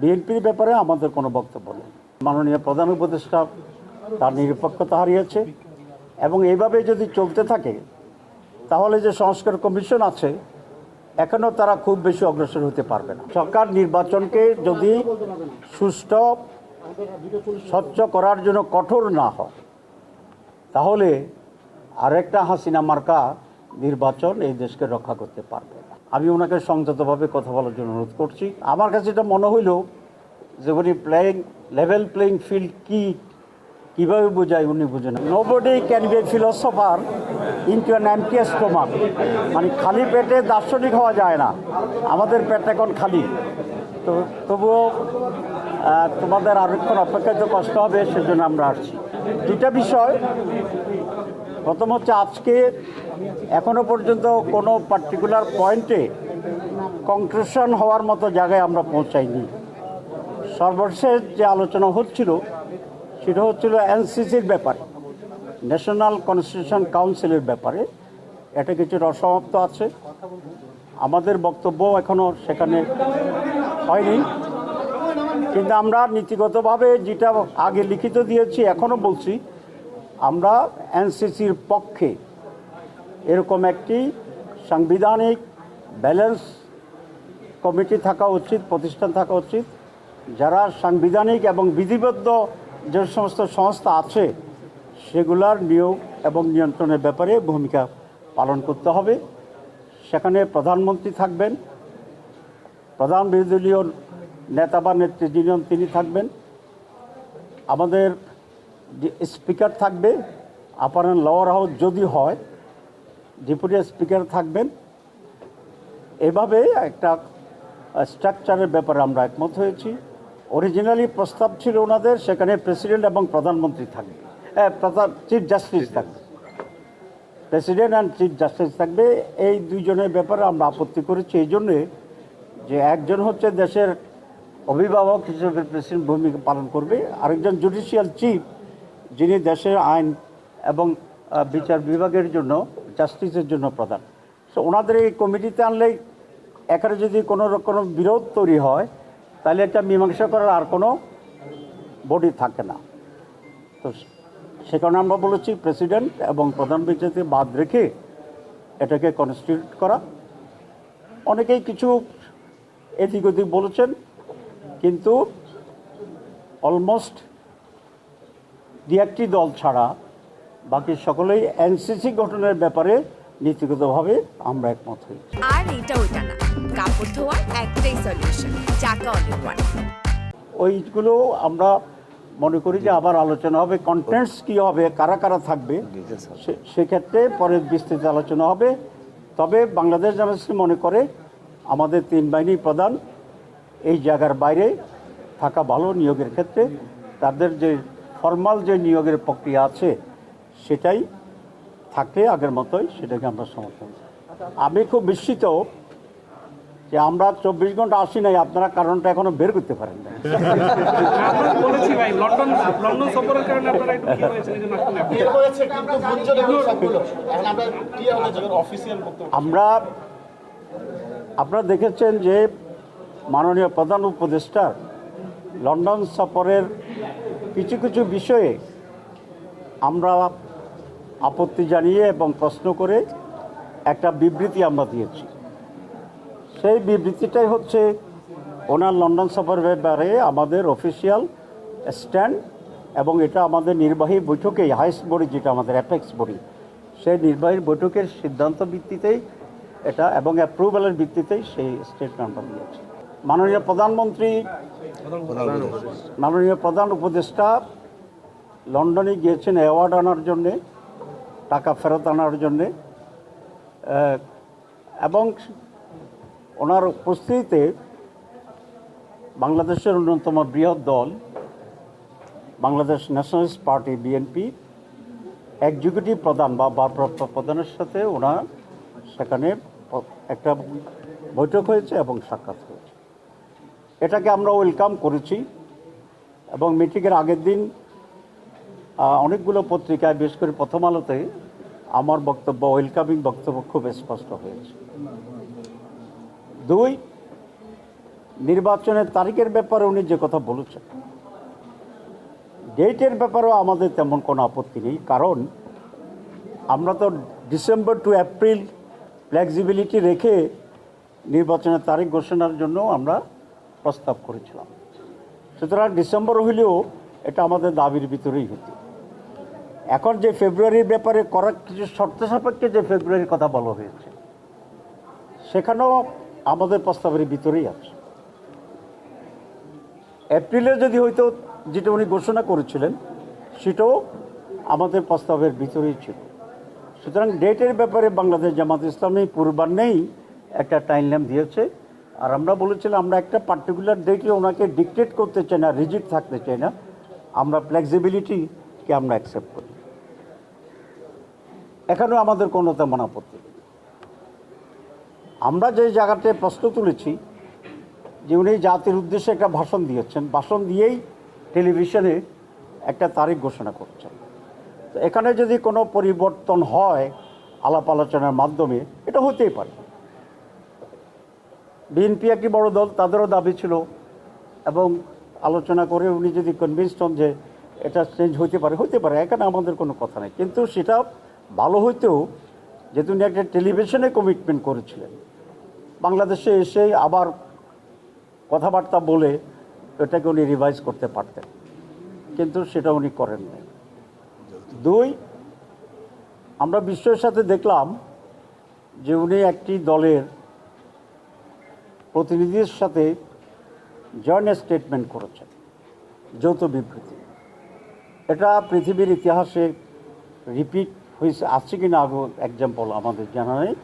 বিএনপির ব্যাপারে আমাদের কোনো বক্তব্য নেই। মাননীয় প্রধান উপদেষ্টা তার নিরপেক্ষতা হারিয়েছে এবং এইভাবে যদি চলতে থাকে, তাহলে যে সংস্কার কমিশন আছে, এখনও তারা খুব বেশি অগ্রসর হতে পারবে না। সরকার নির্বাচনকে যদি সুষ্ঠু, স্বচ্ছ করার জন্য কঠোর না হয়, তাহলে আরেকটা হাসিনা মার্কা নির্বাচন এই দেশকে রক্ষা করতে পারবে আমি ওনাকে সংযতভাবে কথা বলার জন্য অনুরোধ করছি। আমার কাছে এটা মনে হইল যে উনি প্লেয়িং লেভেল প্লেয়িং ফিল্ড কি, কীভাবে বোঝায় উনি বুঝে না। Nobody can be philosopher into an empty stomach মানে খালি পেটে দার্শনিক হওয়া যায় না। আমাদের পেট এখন খালি। তো তবুও তোমাদের আরেকক্ষণ অপেক্ষাতে কষ্ট হবে, সেজন্য আমরা আসছি। দুটা বিষয় প্রথম হচ্ছে আজকে এখনও পর্যন্ত কোনো পার্টিকুলার পয়েন্টে কনক্লুশন হওয়ার মতো জায়গায় আমরা পৌঁছাইনি। সর্বশেষ যে আলোচনা হচ্ছিল, সেটা হচ্ছিল এনসিসির ব্যাপারে ন্যাশনাল কনস্টিটিউশন কাউন্সিলের ব্যাপারে। এটা কিছুটা অসমাপ্ত আছে। আমাদের বক্তব্য এখনও সেখানে হয়নি। কিন্তু আমরা নীতিগতভাবে যেটা আগে লিখিত দিয়েছি এখনও বলছি আমরা এনসিসির পক্ষে এরকম একটি সাংবিধানিক ব্যালেন্স কমিটি থাকা উচিত, প্রতিষ্ঠান থাকা উচিত, যারা সাংবিধানিক এবং বিধিবদ্ধ যে সমস্ত সংস্থা আছে, সেগুলার নিয়োগ এবং নিয়ন্ত্রণের ব্যাপারে ভূমিকা পালন করতে হবে। সেখানে প্রধানমন্ত্রী থাকবেন, প্রধান বিরোধী দলীয় নেতা বা নেত্রী যিনি তিনি থাকবেন। আমাদের স্পিকার থাকবে আপার অ্যান্ড লোয়ার হাউস যদি হয় ডেপুটি স্পিকার থাকবেন। এভাবে একটা স্ট্রাকচারের ব্যাপারে আমরা একমত হয়েছি। অরিজিনালি প্রস্তাব ছিল ওনাদের, সেখানে প্রেসিডেন্ট এবং প্রধানমন্ত্রী থাকবে। প্রধান চিফ জাস্টিস থাকবে। প্রেসিডেন্ট অ্যান্ড চিফ জাস্টিস থাকবে, এই দুইজনের ব্যাপারে আমরা আপত্তি করেছি। এই জন্যে যে একজন হচ্ছে দেশের অভিভাবক হিসেবে প্রেসিডেন্ট ভূমিকা পালন করবে, আরেকজন জুডিশিয়াল চিফ যিনি দেশের আইন এবং বিচার বিভাগের জন্য জাস্টিসের জন্য প্রধান। সো ওনাদের এই কমিটিতে আনলেই এখানে যদি কোনো রকম বিরোধ তৈরি হয়, তাহলে এটা মীমাংসা করার আর কোনো বডি থাকে না। তো সে কারণে আমরা বলেছি প্রেসিডেন্ট এবং প্রধান বিচারপতি বাদ রেখে এটাকে কনস্টিটিউট করা। অনেকেই কিছু এদিক ওদিক বলেছেন, কিন্তু অলমোস্ট দু একটি দল ছাড়া বাকি সকলেই এনসিসি গঠনের ব্যাপারে নীতিগতভাবে আমরা একমত হই আর এটা ওইটা না। কাপড় ধোয়ার একটাই সলিউশন চাকা অনেক ওইগুলো আমরা মনে করি যে আবার আলোচনা হবে কন্টেন্টস কী হবে কারা কারা থাকবে সে- সেক্ষেত্রে পরে বিস্তৃত আলোচনা হবে। তবে বাংলাদেশ জামাসি মনে করে আমাদের তিন বাহিনী প্রধান এই জায়গার বাইরে থাকা ভালো নিয়োগের ক্ষেত্রে তাদের যে ফর্মাল যে নিয়োগের প্রক্রিয়া আছে সেটাই থাকলে আগের মতোই সেটাকে আমরা সমর্থন আমি খুব বিস্মিত যে আমরা চব্বিশ ঘণ্টা আসি নাই আপনারা কারণটা এখনও বের করতে পারেন না আমরা বলেছি ভাই লন্ডন লন্ডন সফরের কারণে আপনারা একটু কি হয়েছে এই জন্য আসলে আপনি- বের হয়েছে কিন্তু গুঞ্জন এবং সবগুলো এখন আমরা কি আমাদের যখন অফিসিয়াল বক্তব্য? আমরা আপনারা দেখেছেন যে মাননীয় প্রধান উপদেষ্টা লন্ডন সফরের কিছু কিছু বিষয়ে আমরা আপত্তি জানিয়ে এবং প্রশ্ন করে একটা বিবৃতি আমরা দিয়েছি। সেই বিবৃতিটাই হচ্ছে ওনার লন্ডন সফরের ব্যাপারে আমাদের অফিসিয়াল স্ট্যান্ড এবং এটা আমাদের নির্বাহী বৈঠকে হাইস্ট বডি যেটা আমাদের অ্যাপেক্স বডি, সেই নির্বাহী বৈঠকের সিদ্ধান্ত ভিত্তিতেই এটা এবং অ্যাপ্রুভালের ভিত্তিতেই সেই স্টেটমেন্ট আমরা দিয়েছি মাননীয় প্রধানমন্ত্রী, মাননীয় প্রধান উপদেষ্টা লন্ডনে গিয়েছেন অ্যাওয়ার্ড আনার জন্যে, টাকা ফেরত আনার জন্যে। এবং ওনার উপস্থিতিতে বাংলাদেশের অন্যতম বৃহৎ দল, Bangladesh nationalist party, BNP, executive প্রধান বা ভারপ্রাপ্ত প্রধানের সাথে ওনার সেখানে একটা বৈঠক হয়েছে এবং সাক্ষাৎ এটাকে আমরা ওয়েলকাম করেছি। এবং মিটিংয়ের আগের দিন অনেকগুলো পত্রিকায়, বিশেষ করে প্রথম আলোতে, আমার বক্তব্য ওয়েলকামিং বক্তব্য খুব স্পষ্ট হয়েছে। দুই, নির্বাচনের তারিখের ব্যাপারে উনি যে কথা বলেছেন, ডেটের ব্যাপারেও আমাদের তেমন কোনো আপত্তি নেই। কারণ, আমরা তো ডিসেম্বর টু এপ্রিল ফ্লেক্সিবিলিটি রেখে নির্বাচনের তারিখ ঘোষণার জন্য আমরা প্রস্তাব করেছিলাম। সুতরাং ডিসেম্বর হইলেও এটা আমাদের দাবির ভিতরেই হতো এখন যে ফেব্রুয়ারির ব্যাপারে করার কিছু শর্ত সাপেক্ষে যে ফেব্রুয়ারির কথা বলা হয়েছে, সেখানেও আমাদের প্রস্তাবের ভিতরেই আছে। এপ্রিলে যদি হয়তো যেটা উনি ঘোষণা করেছিলেন, সেটাও আমাদের প্রস্তাবের ভিতরেই ছিল। সুতরাং ডেটের ব্যাপারে বাংলাদেশ জামাত ইসলামী পূর্বান্নেই একটা টাইম ল্যাম্প দিয়েছে। আর আমরা বলেছিলাম, আমরা একটা পার্টিকুলার ডেটে ওনাকে ডিকটেট করতে চাই না রিজিট থাকতে চাই না। আমরা ফ্লেক্সিবিলিটিকে আমরা অ্যাকসেপ্ট করি। এখানেও আমাদের কোনো তেমন আপত্তি আমরা যে জায়গাতে প্রশ্ন তুলেছি, যে উনি জাতির উদ্দেশ্যে একটা ভাষণ দিয়েছেন, ভাষণ দিয়েই টেলিভিশনে একটা তারিখ ঘোষণা করছেন। তো এখানে যদি কোনো পরিবর্তন হয় আলাপ আলোচনার মাধ্যমে, এটা হতেই পারে। বিএনপি একটি বড় দল, তাদেরও দাবি ছিল। এবং আলোচনা করে উনি যদি কনভিন্সড হন যে এটা চেঞ্জ হতে পারে হতে পারে, এখানে আমাদের কোনো কথা নেই। কিন্তু সেটা ভালো হইতেও যেহেতু উনি একটা টেলিভিশনে কমিটমেন্ট করেছিলেন, বাংলাদেশে এসে আবার কথাবার্তা বলে এটাকে উনি রিভাইজ করতে পারতেন। কিন্তু সেটা উনি করেন নাই। দুই, আমরা বিশ্বের সাথে দেখলাম যে উনি একটি দলের প্রতিনিধির সাথে জয়েন্ট স্টেটমেন্ট করেছেন। যৌথ বিবৃতি। এটা পৃথিবীর ইতিহাসে রিপিট হয়েছে আছে কি না এক্সাম্পল আমাদের জানা নেই।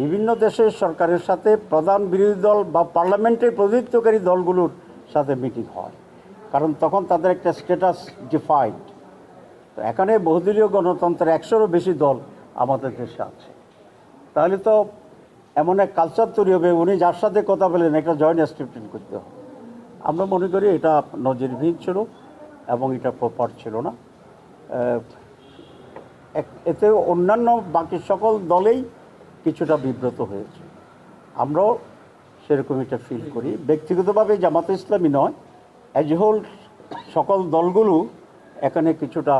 বিভিন্ন দেশের সরকারের সাথে প্রধান বিরোধী দল বা পার্লামেন্টের প্রতিনিধিত্বকারী দলগুলোর সাথে মিটিং হয়। কারণ তখন তাদের একটা স্ট্যাটাস ডিফাইন্ড তো এখানে বহুদলীয় গণতন্ত্রের একশোরও বেশি দল আমাদের দেশে আছে। তাহলে তো এমন এক কালচার তৈরি হবে, উনি যার সাথে কথা বলেন, একটা জয়েন্ট স্টেটমেন্ট করতে হবে। আমরা মনে করি এটা নজিরবিহীন ছিল এবং এটা প্রপার ছিল না। এতে অন্যান্য বাকি সকল দলেই কিছুটা বিব্রত হয়েছে। আমরাও সেরকম এটা ফিল করি। ব্যক্তিগতভাবে জামাতে ইসলামী নয় অ্যাজ হোল সকল দলগুলো এখানে কিছুটা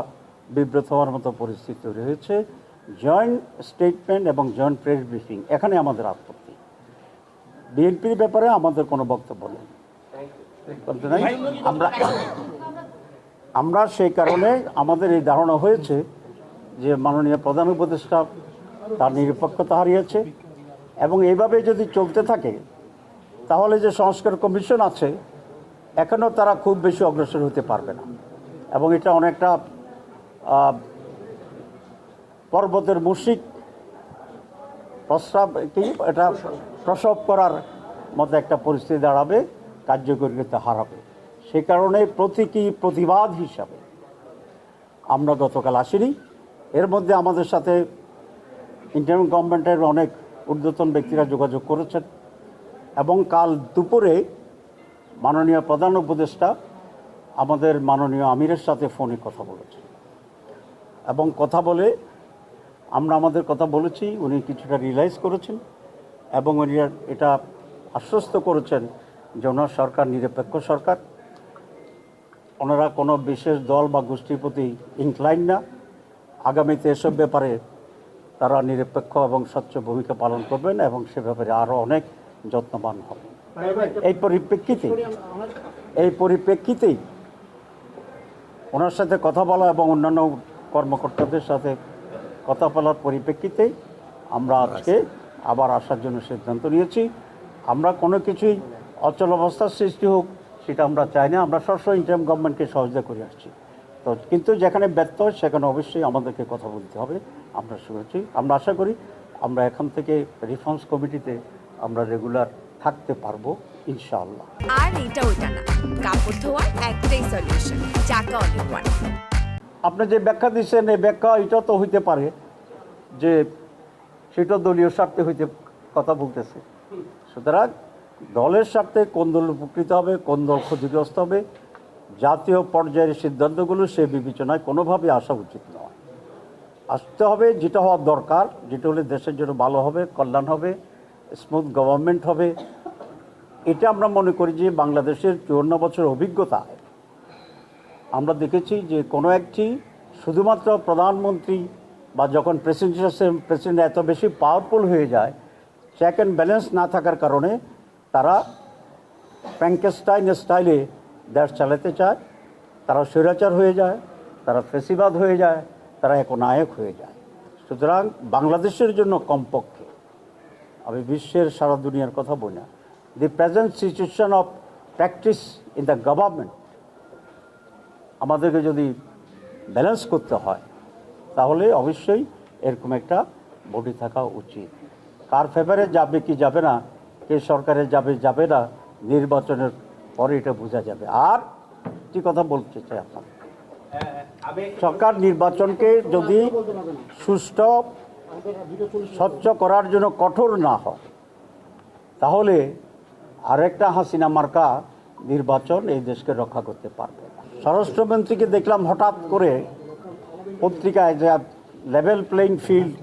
বিব্রত হওয়ার মতো পরিস্থিতি হয়েছে। জয়েন্ট স্টেটমেন্ট এবং জয়েন্ট প্রেস ব্রিফিং এখানে আমাদের আপত্তি। বিএনপির ব্যাপারে আমাদের কোনো বক্তব্য নেই। আমরা আমরা সেই কারণে আমাদের এই ধারণা হয়েছে যে মাননীয় প্রধান উপদেষ্টা তার নিরপেক্ষতা হারিয়েছে এবং এইভাবে যদি চলতে থাকে, তাহলে যে সংস্কার কমিশন আছে, এখনও তারা খুব বেশি অগ্রসর হতে পারবে না। এবং এটা অনেকটা পর্বতের মুশিক, প্রস্রাব, কি, এটা প্রসব করার মতো একটা পরিস্থিতি দাঁড়াবে, কার্যকরিতা হারাবে। সে কারণে প্রতীকী প্রতিবাদ হিসাবে আমরা গতকাল আসিনি। এর মধ্যে আমাদের সাথে ইন্টারিম গভর্নমেন্টের অনেক ঊর্ধ্বতন ব্যক্তিরা যোগাযোগ করেছেন এবং কাল দুপুরে মাননীয় প্রধান উপদেষ্টা আমাদের মাননীয় আমিরের সাথে ফোনে কথা বলেছেন এবং কথা বলে আমরা আমাদের কথা বলেছি, উনি কিছুটা রিয়েলাইজ করেছেন এবং উনি এটা আশ্বস্ত করেছেন যে ওনার সরকার নিরপেক্ষ সরকার। ওনারা কোনো বিশেষ দল বা গোষ্ঠীর প্রতি ইনক্লাইন না। আগামীতে এসব ব্যাপারে তারা নিরপেক্ষ এবং স্বচ্ছ ভূমিকা পালন করবেন এবং সে ব্যাপারে আরও অনেক যত্নবান হবে এই পরিপ্রেক্ষিতে, এই পরিপ্রেক্ষিতেই ওনার সাথে কথা বলা এবং অন্যান্য কর্মকর্তাদের সাথে কথা বলার পরিপ্রেক্ষিতে আমরা আজকে আবার আসার জন্য সিদ্ধান্ত নিয়েছি। আমরা কোনো কিছুই অচল অবস্থার সৃষ্টি হোক সেটা আমরা চাই না। আমরা সবসময় ইন্টারিম গভর্নমেন্টকে সহযোগিতা করে আসছি। তো কিন্তু যেখানে ব্যর্থ হয় সেখানে অবশ্যই আমাদেরকে কথা বলতে হবে। আমরা শুনেছি, আমরা আশা করি আমরা এখান থেকে রিফর্মস কমিটিতে আমরা রেগুলার থাকতে পারব, ইনশাআল্লাহ। আর এটা ওইটা না। কাপড় ধোয়ার একটাই সলিউশন চাকা ওয়ান আপনি যে ব্যাখ্যা দিচ্ছেন, এই ব্যাখ্যা এটা তো হইতে পারে যে সেটা দলীয় স্বার্থে হইতে কথা বলতেছে। সুতরাং দলের স্বার্থে কোন দল উপকৃত হবে, কোন দল ক্ষতিগ্রস্ত হবে, জাতীয় পর্যায়ের সিদ্ধান্তগুলো সে বিবেচনায় কোনোভাবে আসা উচিত নয়। আসতে হবে, যেটা হওয়া দরকার, যেটা হলে দেশের জন্য ভালো হবে, কল্যাণ হবে স্মুথ গভর্নমেন্ট হবে। এটা আমরা মনে করি যে বাংলাদেশের চুয়ান্ন বছর অভিজ্ঞতা আমরা দেখেছি যে কোনো একটি শুধুমাত্র প্রধানমন্ত্রী বা যখন প্রেসিডেন্ট প্রেসিডেন্ট এত বেশি পাওয়ারফুল হয়ে যায় চেক অ্যান্ড ব্যালেন্স না থাকার কারণে তারা ফ্র্যাঙ্কেস্টাইন স্টাইলে দেশ চালাতে চায়, তারা স্বৈরাচার হয়ে যায়, তারা ফেসিবাদ হয়ে যায়, তারা একনায়ক হয়ে যায়। সুতরাং বাংলাদেশের জন্য কমপক্ষে, আমি বিশ্বের সারা দুনিয়ার কথা বলি না the present situation of practice in the government আমাদেরকে যদি ব্যালেন্স করতে হয়, তাহলে অবশ্যই এরকম একটা বডি থাকা উচিত। কার ফেভারে যাবে কি যাবে না, কে সরকারে যাবে যাবে না, নির্বাচনের পরে এটা বোঝা যাবে। আর কি কথা বলতে চাই আপনার সরকার নির্বাচনকে যদি সুষ্ঠু, স্বচ্ছ করার জন্য কঠোর না হয়, তাহলে আরেকটা হাসিনা মার্কা নির্বাচন এই দেশকে রক্ষা করতে পারবে। স্বরাষ্ট্রমন্ত্রীকে দেখলাম হঠাৎ করে পত্রিকায় যে লেভেল প্লেইং ফিল্ড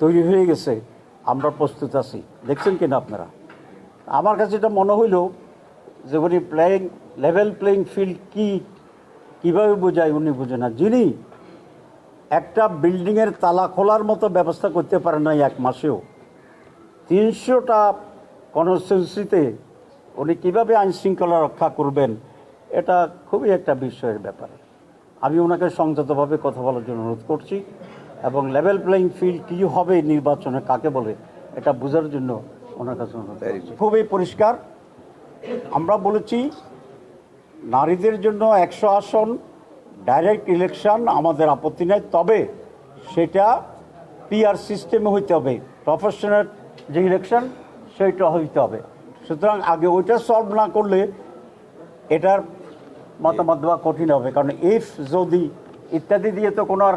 তৈরি হয়ে গেছে, আমরা প্রস্তুত আছি। দেখছেন কিনা আপনারা? আমার কাছে এটা মনে হইল যে উনি প্লেইং লেভেল প্লেইং ফিল্ড কি, কীভাবে বোঝায় উনি বুঝে না। যিনি একটা বিল্ডিংয়ের তালা খোলার মতো ব্যবস্থা করতে পারেন নাই এক মাসেও, তিনশোটা কনস্টিটিউন্সিতে উনি কীভাবে আইন শৃঙ্খলা রক্ষা করবেন এটা খুবই একটা বিস্ময়ের ব্যাপার। আমি ওনাকে সংযতভাবে কথা বলার জন্য অনুরোধ করছি এবং লেভেল প্লেইং ফিল্ড কী হবে নির্বাচনে কাকে বলে এটা বোঝার জন্য ওনার কাছে অনুরোধ খুবই পরিষ্কার। আমরা বলেছি নারীদের জন্য একশো আসন ডাইরেক্ট ইলেকশন আমাদের আপত্তি নেই তবে সেটা পিআর সিস্টেমে হইতে হবে। প্রফেশনাল যে ইলেকশন সেইটা হইতে হবে। সুতরাং আগে ওইটা সলভ না করলে এটার মতামত দেওয়া কঠিন হবে। কারণ ইফ যদি ইত্যাদি দিয়ে তো কোনো আর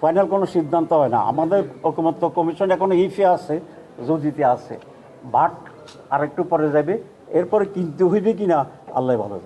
ফাইনাল কোনো সিদ্ধান্ত হয় না। আমাদের ঐকমত্য কমিশন এখন ইফে আছে, যদিতে আছে। বাট আরেকটু পরে যাবে। এরপরে কিনতে হইবে কিনা, আল্লাহ ভালো